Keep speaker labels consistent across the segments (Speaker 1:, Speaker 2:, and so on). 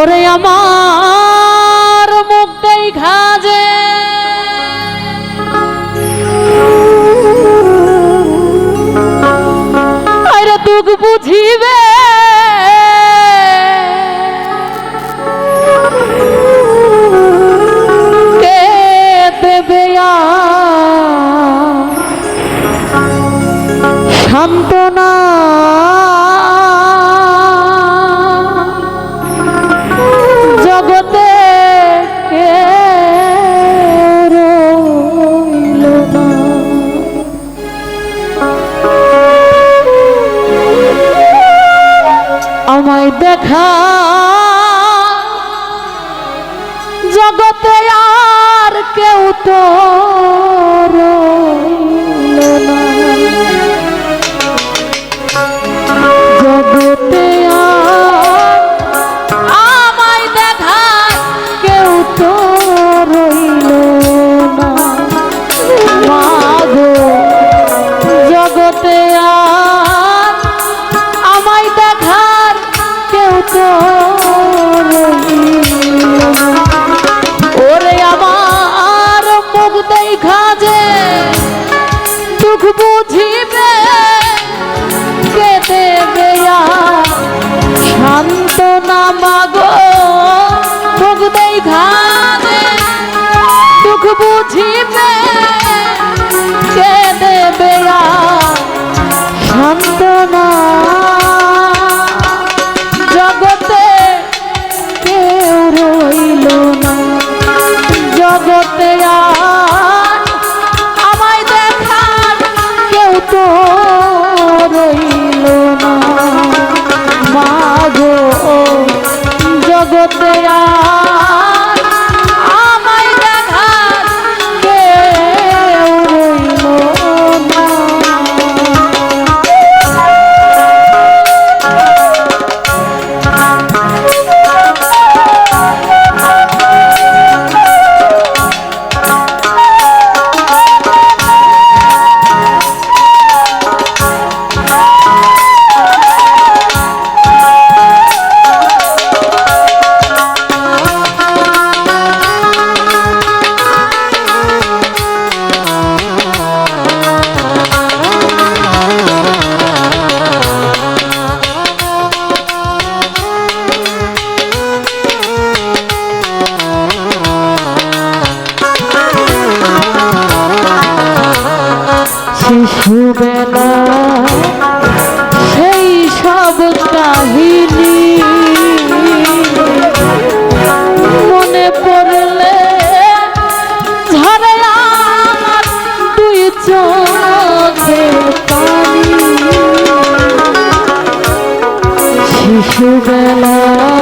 Speaker 1: করে আমার মুখটাই খাজে আরে তুক বুঝিবে? বুঝিবে কে দেবে শান্ত না মাগো? ভোগ দেই ঘাবে দুঃখ বুঝিবে কে দেবে শান্ত না জগতে কেউ রইল না। জগতে আর শিশুবেলা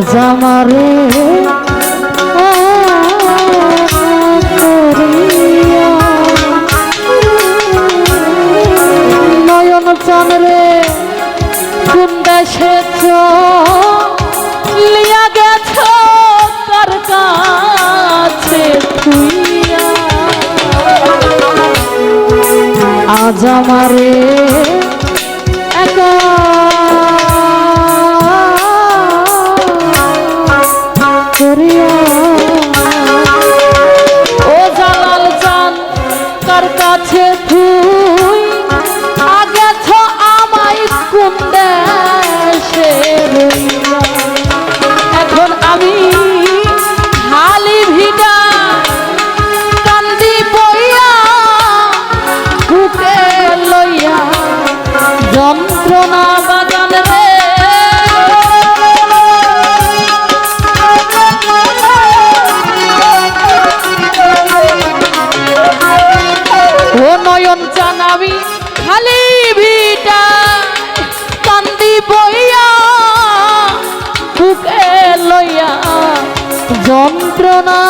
Speaker 1: আজ আমারে করিয়া। নয়ন চানরে কোন দেশে লিয়া গেছ কাছে আজ আমারে যন্ত্রণা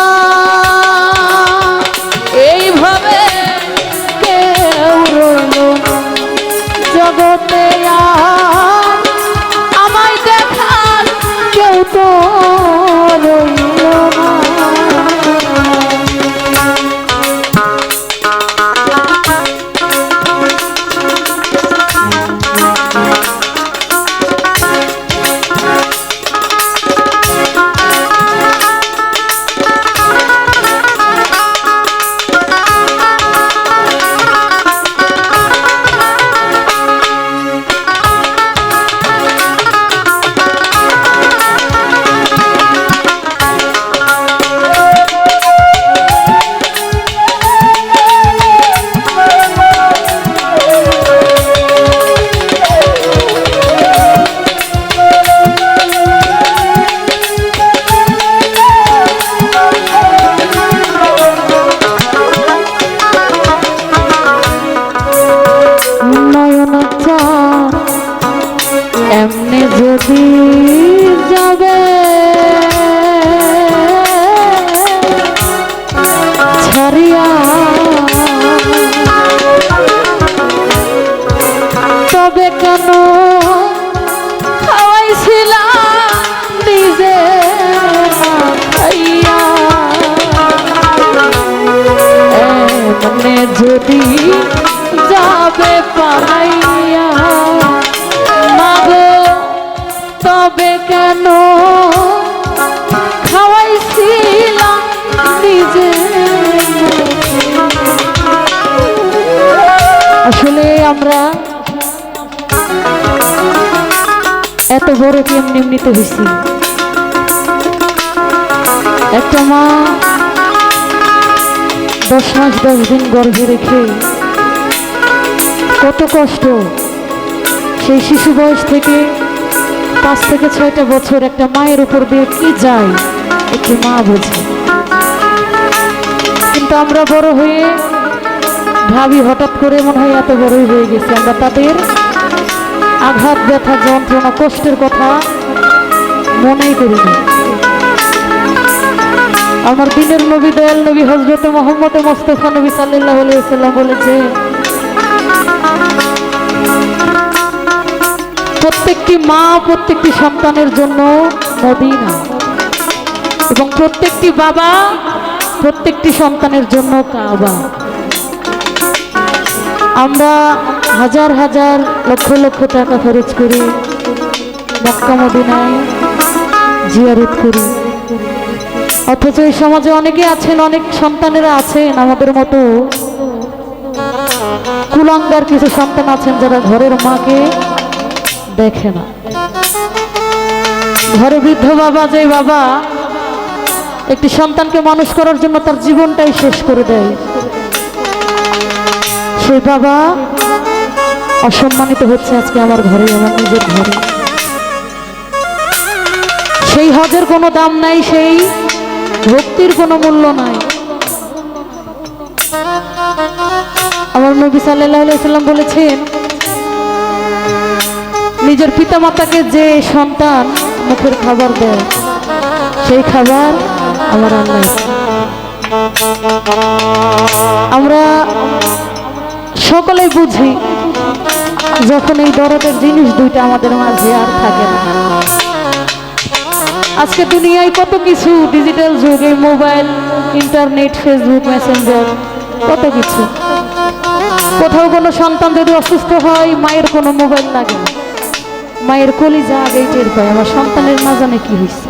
Speaker 1: তবে কেন? খাওয়াইছিলাম নিজে না খাইয়া এমনে যদি যাবে পালাইয়া মাগো তবে কেন? খাওয়াইছিলাম নিজে। আসলে আমরা এত বড় কি এমনি এমনিতে হয়েছি একটা মা, দশ মাস, দশ দিন গর্ভে রেখে কত কষ্ট। সেই শিশু বয়স থেকে পাঁচ থেকে ছয়টা বছর একটা মায়ের উপর দিয়ে কি যায়, একটি মা বোঝে। কিন্তু আমরা বড় হয়ে ভাবি হঠাৎ করে মনে হয় এত বড়ই হয়ে গেছি। আমরা তাদের আঘাত ব্যথা, যন্ত্রণা, কষ্টের কথা মনেই করি না। আমার দিনের নবী, দয়াল নবী হজরত মোহাম্মদ মোস্তফা নবী সাল্লাহ সাল্লাম বলেছে প্রত্যেকটি মা, প্রত্যেকটি সন্তানের জন্য মদিনা এবং প্রত্যেকটি বাবা, প্রত্যেকটি সন্তানের জন্য কাবা। আমরা হাজার হাজার লক্ষ লক্ষ টাকা খরচ করি মক্কা মদিনায় জিয়ারত করি। অথচ এই সমাজে অনেকে আছেন, অনেক সন্তানেরা আছেন আমাদের মতো। কুলাঙ্গার কিছু সন্তান আছেন যারা ঘরের মাকে দেখে না। ঘরে বৃদ্ধ বাবা, যে বাবা একটি সন্তানকে মানুষ করার জন্য তার জীবনটাই শেষ করে দেয়। সেই বাবা অসম্মানিত হচ্ছে আজকে আমার ঘরে, আমার নিজের ঘরে। সেই হজের কোনো দাম নাই, সেই ভক্তির কোনো মূল্য নাই। আমার নবী সাল্লাম বলেছেন, নিজের পিতামাতাকে যে সন্তান মুখের খাবার দেয়, সেই খাবার আমার আল্লাহ আমরা সকলেই বুঝি যখন এই দরদের জিনিস দুইটা আমাদের মাঝে আর থাকে না। আজকে দুনিয়ায় কত কিছু ডিজিটাল যুগ মোবাইল ইন্টারনেট ফেসবুক মেসেঞ্জার কত কিছু। কোথাও কোনো সন্তান যদি অসুস্থ হয়, মায়ের কোনো মোবাইল লাগে না। মায়ের কলিজা আগেই টের পায়, আমার সন্তানের না জানে কি হয়েছে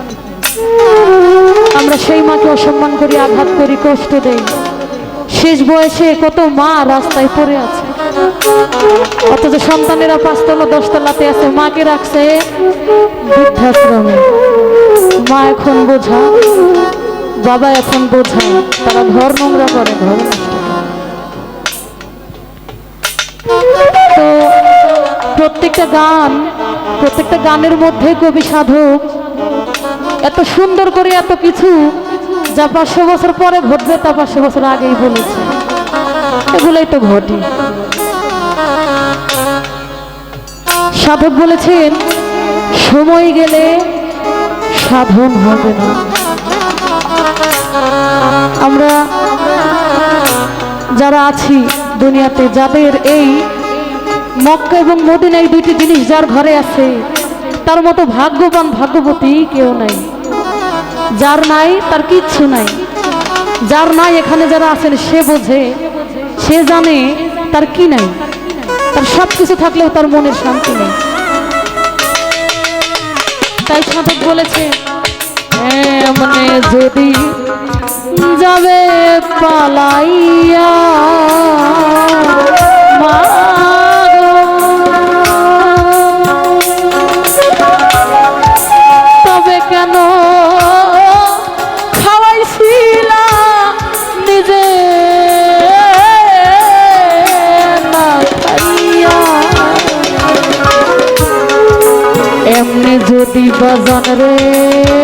Speaker 1: আমরা সেই মাকে অসম্মান করি, আঘাত করি, কষ্ট দেই। শেষ বয়সে কত মা রাস্তায় পড়ে আছে। অথচ সন্তানেরা পাঁচতলা, দশতলাতে আছে, মাকে রাখছে বৃদ্ধাশ্রমে। মা এখন বোঝা, বাবা এখন বোঝা, তারা ঘর নোংরা করে, ঘর তো প্রত্যেকটা গান, প্রত্যেকটা গানের মধ্যে কবি সাধক এত সুন্দর করে এত কিছু যা পাঁচশো বছর পরে ঘটবে তা পাঁচশো বছর আগেই বলেছে। এগুলোই তো ঘটে। সাধক বলেছেন, সময় গেলে সাধন হবে না। আমরা যারা আছি দুনিয়াতে, যাদের এই মক্কা এবং মদিনা এই দুইটি জিনিস যার ঘরে আছে, তার মতো ভাগ্যবান ভাগ্যবতী কেউ নাই। যার নাই, তার কিচ্ছু নাই। যার নাই, এখানে যারা আছেন, সে বোঝে, সে জানে তার কি নাই। তার সব কিছু থাকলেও তার মনের শান্তি নেই। তাই সাধক বলেছে এমনে যদি যাবে পালাইয়া এমনি যদি বাজান রে।